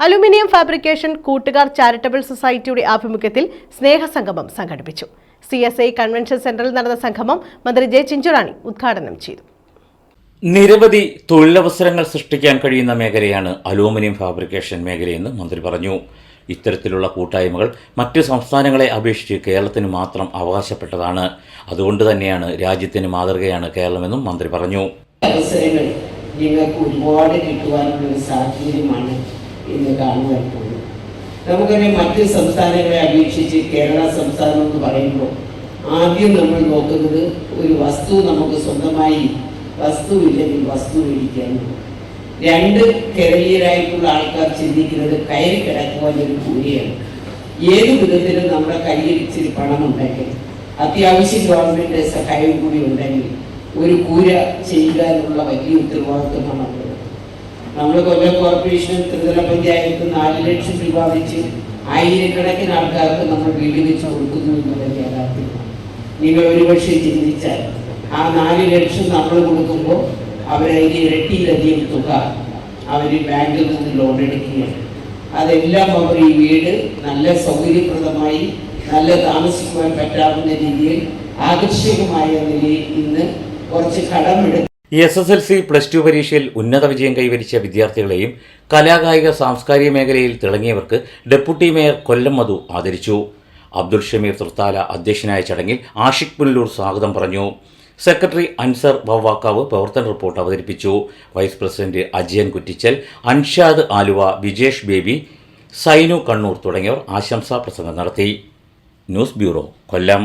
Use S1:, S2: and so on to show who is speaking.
S1: Aluminium fabrication കൂട്ടുകാർ charitable സൊസൈറ്റിയുടെ ആഭിമുഖ്യത്തിൽ സ്നേഹസംഗമം സംഘടിപ്പിച്ചു. സി എസ് ഐ കൺവെൻഷൻ സെന്ററിൽ നടന്ന സംഗമം മന്ത്രി ജെ ചിഞ്ചുറാണി ഉദ്ഘാടനം ചെയ്തു.
S2: നിരവധി തൊഴിലവസരങ്ങൾ സൃഷ്ടിക്കാൻ കഴിയുന്ന മേഖലയാണ് അലൂമിനിയം ഫാബ്രിക്കേഷൻ മേഖലയെന്ന് മന്ത്രി പറഞ്ഞു. ഇത്തരത്തിലുള്ള കൂട്ടായ്മകൾ മറ്റ് സംസ്ഥാനങ്ങളെ അപേക്ഷിച്ച് കേരളത്തിന് മാത്രം അവകാശപ്പെട്ടതാണ്. അതുകൊണ്ട് തന്നെയാണ് രാജ്യത്തിന് മാതൃകയാണ് കേരളമെന്നും മന്ത്രി പറഞ്ഞു.
S3: അവസരങ്ങൾ നിങ്ങൾക്ക് ഒരുപാട് കിട്ടുവാനുള്ള ഒരു സാഹചര്യമാണ് ഇന്ന് കാണുവാൻ പോകുന്നത് നമുക്കറിയാം മറ്റ് സംസ്ഥാനങ്ങളെ അപേക്ഷിച്ച് കേരള സംസ്ഥാനം എന്ന് പറയുമ്പോൾ ആദ്യം നമ്മൾ നോക്കുന്നത് ഒരു വസ്തു നമുക്ക് സ്വന്തമായി വസ്തു ഇല്ലെങ്കിൽ വസ്തു മേടിക്കാൻ രണ്ട് കേരളീയരായിട്ടുള്ള ആൾക്കാർ ചിന്തിക്കുന്നത് കയറി കിടക്കുവാൻ ഒരു കൂലിയാണ്. ഏത് വിധത്തിലും നമ്മുടെ കയ്യിൽ ഇച്ചിരി പണമുണ്ടെങ്കിൽ അത്യാവശ്യം ഗവൺമെന്റിന്റെ സഹായം കൂടി ഉണ്ടെങ്കിൽ ഒരു കൂര ചെയ്യാനുള്ള വലിയ ഉത്തരവാദിത്വമാണ് നമ്മൾ കൊല്ലം കോർപ്പറേഷൻ ത്രിതല പഞ്ചായത്ത് നാല് ലക്ഷം രൂപ വെച്ച് ആയിരക്കണക്കിന് ആൾക്കാർക്ക് നമ്മൾ വീട് വെച്ച് കൊടുക്കുന്നു എന്നുള്ളത് യാഥാർത്ഥ്യമാണ് നിങ്ങൾ ഒരുപക്ഷെ ചിന്തിച്ചാൽ ആ നാല് ലക്ഷം നമ്മൾ കൊടുക്കുമ്പോൾ അവരതിന് ഇരട്ടിയിലധികം തുക അവർ ബാങ്കിൽ നിന്ന് ലോൺ എടുക്കുകയാണ്. അതെല്ലാം അവർ ഈ വീട് നല്ല സൗകര്യപ്രദമായി നല്ല താമസിക്കുവാൻ പറ്റാവുന്ന രീതിയിൽ ആകർഷകമായ നിലയിൽ ഇന്ന് കുറച്ച് കടമെടുത്ത്
S2: S S L C plus two പരീക്ഷയിൽ ഉന്നത വിജയം കൈവരിച്ച വിദ്യാർത്ഥികളെയും കലാകായിക സാംസ്കാരിക മേഖലയിൽ തിളങ്ങിയവർക്ക് ഡെപ്യൂട്ടി മേയർ കൊല്ലം മധു ആദരിച്ചു. അബ്ദുൾ ഷമീർ തൃത്താല അധ്യക്ഷനായ ചടങ്ങിൽ ആഷിഖ് പുല്ലൂർ സ്വാഗതം പറഞ്ഞു. സെക്രട്ടറി അൻസർ വവ്വാക്കാവ് പ്രവർത്തന റിപ്പോർട്ട് അവതരിപ്പിച്ചു. വൈസ് പ്രസിഡന്റ് അജയൻ കുറ്റിച്ചൽ അൻഷാദ് ആലുവ വിജേഷ് ബേബി സൈനു കണ്ണൂർ തുടങ്ങിയവർ ആശംസാ പ്രസംഗം നടത്തി. News bureau Kollam.